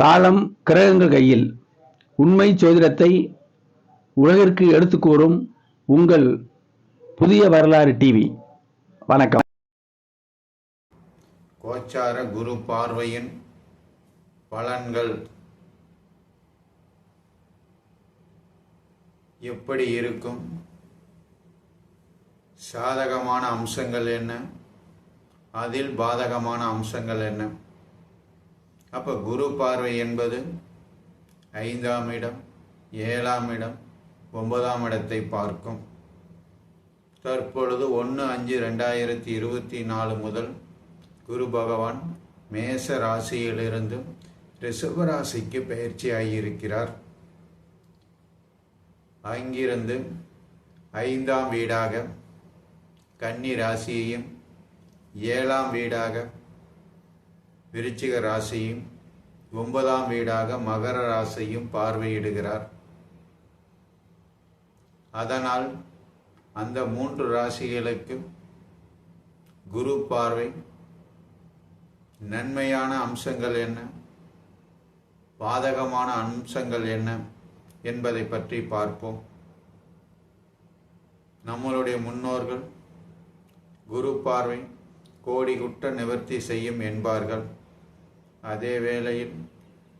காலம் கிரகங்கள் கையில். உண்மை ஜோதிடத்தை உலகிற்கு எடுத்து கூறும் உங்கள் புதிய வரலாறு டிவி வணக்கம். கோச்சார குரு பார்வையின் பலன்கள் எப்படி இருக்கும்? சாதகமான அம்சங்கள் என்ன? அதில் பாதகமான அம்சங்கள் என்ன? அப்போ குரு பார்வை என்பது ஐந்தாம் இடம் ஏழாம் இடம் ஒன்பதாம் இடத்தை பார்க்கும். தற்பொழுது ஒன்று அஞ்சு ரெண்டாயிரத்தி இருபத்தி நாலு முதல் குரு பகவான் மேச ராசியிலிருந்து ரிஷப ராசிக்கு பயிற்சி ஆகியிருக்கிறார் அங்கிருந்து ஐந்தாம் வீடாக கன்னி ராசியையும் ஏழாம் வீடாக விருச்சிக ராசியும் ஒன்பதாம் வீடாக மகர ராசியும் பார்வையிடுகிறார். அதனால் அந்த மூன்று ராசிகளுக்கும் குரு பார்வை நன்மையான அம்சங்கள் என்ன பாதகமான அம்சங்கள் என்ன என்பதை பற்றி பார்ப்போம். நம்மளுடைய முன்னோர்கள் குரு பார்வை கோடி குற்ற நிவர்த்தி செய்யும் என்பார்கள். அதே வேளையில்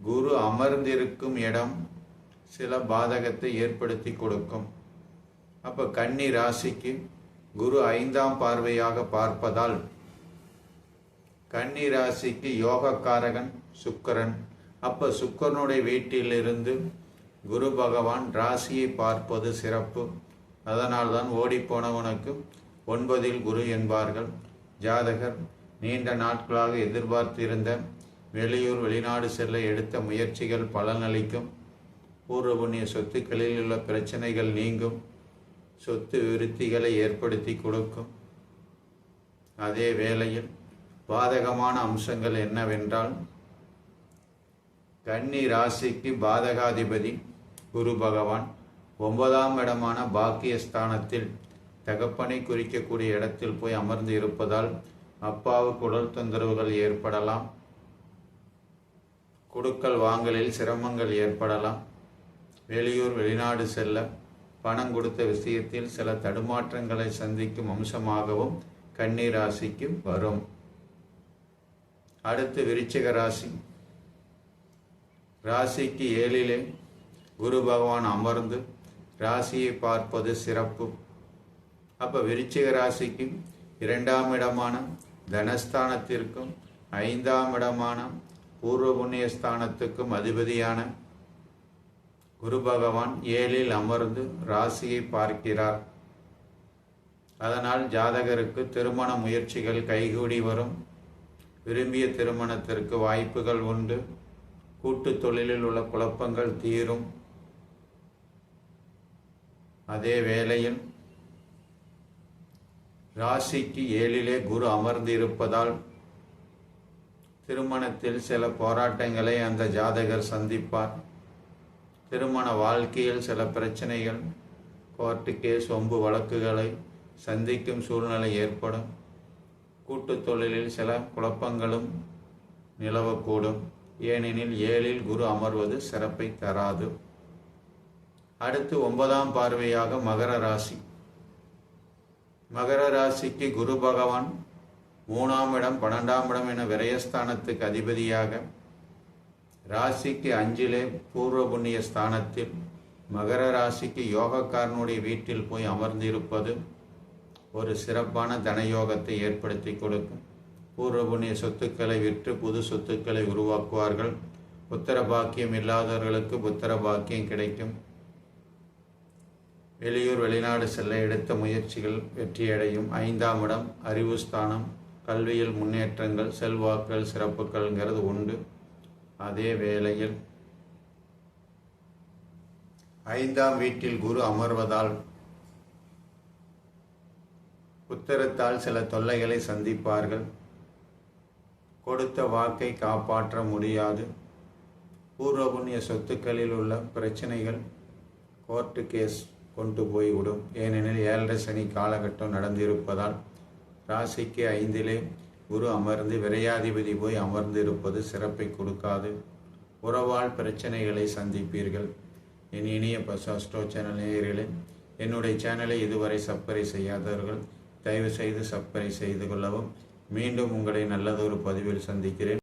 குரு அமர்ந்திருக்கும் இடம் சில பாதகத்தை ஏற்படுத்தி கொடுக்கும். அப்போ கன்னி ராசிக்கு குரு ஐந்தாம் பார்வையாக பார்ப்பதால் கன்னி ராசிக்கு யோகக்காரகன் சுக்கரன். அப்போ சுக்கரனுடைய வீட்டிலிருந்து குரு பகவான் ராசியை பார்ப்பது சிறப்பு. அதனால்தான் ஓடிப்போனவனுக்கு ஒன்பதில் குரு என்பார்கள். ஜாதகர் நீண்ட நாட்களாக எதிர்பார்த்திருந்த வெளியூர் வெளிநாடு செல்ல எடுத்த முயற்சிகள் பலனளிக்கும். பூர்வ புண்ணிய சொத்துக்களில் உள்ள பிரச்சனைகள் நீங்கும். சொத்து விருத்திகளை ஏற்படுத்தி கொடுக்கும். அதே வேளையில் பாதகமான அம்சங்கள் என்னவென்றால் கன்னி ராசிக்கு பாதகாதிபதி குரு பகவான் ஒன்பதாம் இடமான பாக்கியஸ்தானத்தில் தகப்பனை குறிக்கக்கூடிய இடத்தில் போய் அமர்ந்து இருப்பதால் அப்பாவுக்கு உடல் தொந்தரவுகள் ஏற்படலாம். கொடுக்கல் வாங்கலில் சிரமங்கள் ஏற்படலாம். வெளியூர் வெளிநாடு செல்ல பணம் கொடுத்த விஷயத்தில் சில தடுமாற்றங்களை சந்திக்கும் அம்சமாகவும் கன்னி ராசிக்கு வரும். அடுத்து விருச்சிக ராசி. ராசிக்கு ஏழிலே குரு பகவான் அமர்ந்து ராசியை பார்ப்பது சிறப்பு. அப்போ விருச்சிக ராசிக்கு இரண்டாம் இடமான தனஸ்தானத்திற்கும் ஐந்தாம் இடமான பூர்வ புண்ணியஸ்தானத்துக்கும் அதிபதியான குரு பகவான் ஏழில் அமர்ந்து ராசியை பார்க்கிறார். அதனால் ஜாதகருக்கு திருமண முயற்சிகள் கைகூடி வரும். விரும்பிய திருமணத்திற்கு வாய்ப்புகள் உண்டு. கூட்டு தொழிலில் உள்ள குழப்பங்கள் தீரும். அதே வேளையில் ராசிக்கு ஏழிலே குரு அமர்ந்திருப்பதால் திருமணத்தில் சில போராட்டங்களை அந்த ஜாதகர் சந்திப்பார். திருமண வாழ்க்கையில் சில பிரச்சனைகள் கோர்ட்டு கேஸ் ஒம்பு வழக்குகளை சந்திக்கும் சூழ்நிலை ஏற்படும். கூட்டு தொழிலில் சில குழப்பங்களும் நிலவக்கூடும். ஏனெனில் ஏழில் குரு அமர்வது சிறப்பை தராது. அடுத்து ஒன்பதாம் பார்வையாக மகர ராசி. மகர ராசிக்கு குரு பகவான் மூணாம் இடம் பன்னெண்டாம் இடம் என விரயஸ்தானத்துக்கு அதிபதியாக ராசிக்கு அஞ்சிலே பூர்வ புண்ணிய ஸ்தானத்தில் மகர ராசிக்கு யோகக்காரனுடைய வீட்டில் போய் அமர்ந்திருப்பது ஒரு சிறப்பான தனயோகத்தை ஏற்படுத்தி கொடுக்கும். பூர்வ புண்ணிய சொத்துக்களை விற்று புது சொத்துக்களை உருவாக்குவார்கள். புத்திர பாக்கியம் இல்லாதவர்களுக்கு புத்திர பாக்கியம் கிடைக்கும். வெளியூர் வெளிநாடு செல்ல எடுத்த முயற்சிகள் வெற்றியடையும். ஐந்தாம் இடம் அறிவு ஸ்தானம் கல்வியில் முன்னேற்றங்கள் செல்வாக்கள் சிறப்புகள்ங்கிறது உண்டு. அதே வேளையில் ஐந்தாம் வீட்டில் குரு அமர்வதால் உத்தரத்தால் சில தொல்லைகளை சந்திப்பார்கள். கொடுத்த வாக்கை காப்பாற்ற முடியாது. பூர்வ புண்ணிய சொத்துக்களில் உள்ள பிரச்சனைகள் கோர்ட்டு கேஸ் கொண்டு போய்விடும். ஏனெனில் ஏழரை சனி காலகட்டம் நடந்திருப்பதால் ராசிக்கு ஐந்திலே குரு அமர்ந்து விரையாதிபதி போய் அமர்ந்து இருப்பது சிறப்பை கொடுக்காது. உறவால் பிரச்சனைகளை சந்திப்பீர்கள். என் இனிய பசாஸ்டோ சேனல் நேயர்களே என்னுடைய சேனலை இதுவரை சப்ஸ்கிரை செய்யாதவர்கள் தயவு செய்து சப்ஸ்கிரை செய்து கொள்ளவும். மீண்டும் உங்களை நல்லதொரு பதிவில் சந்திக்கிறேன்.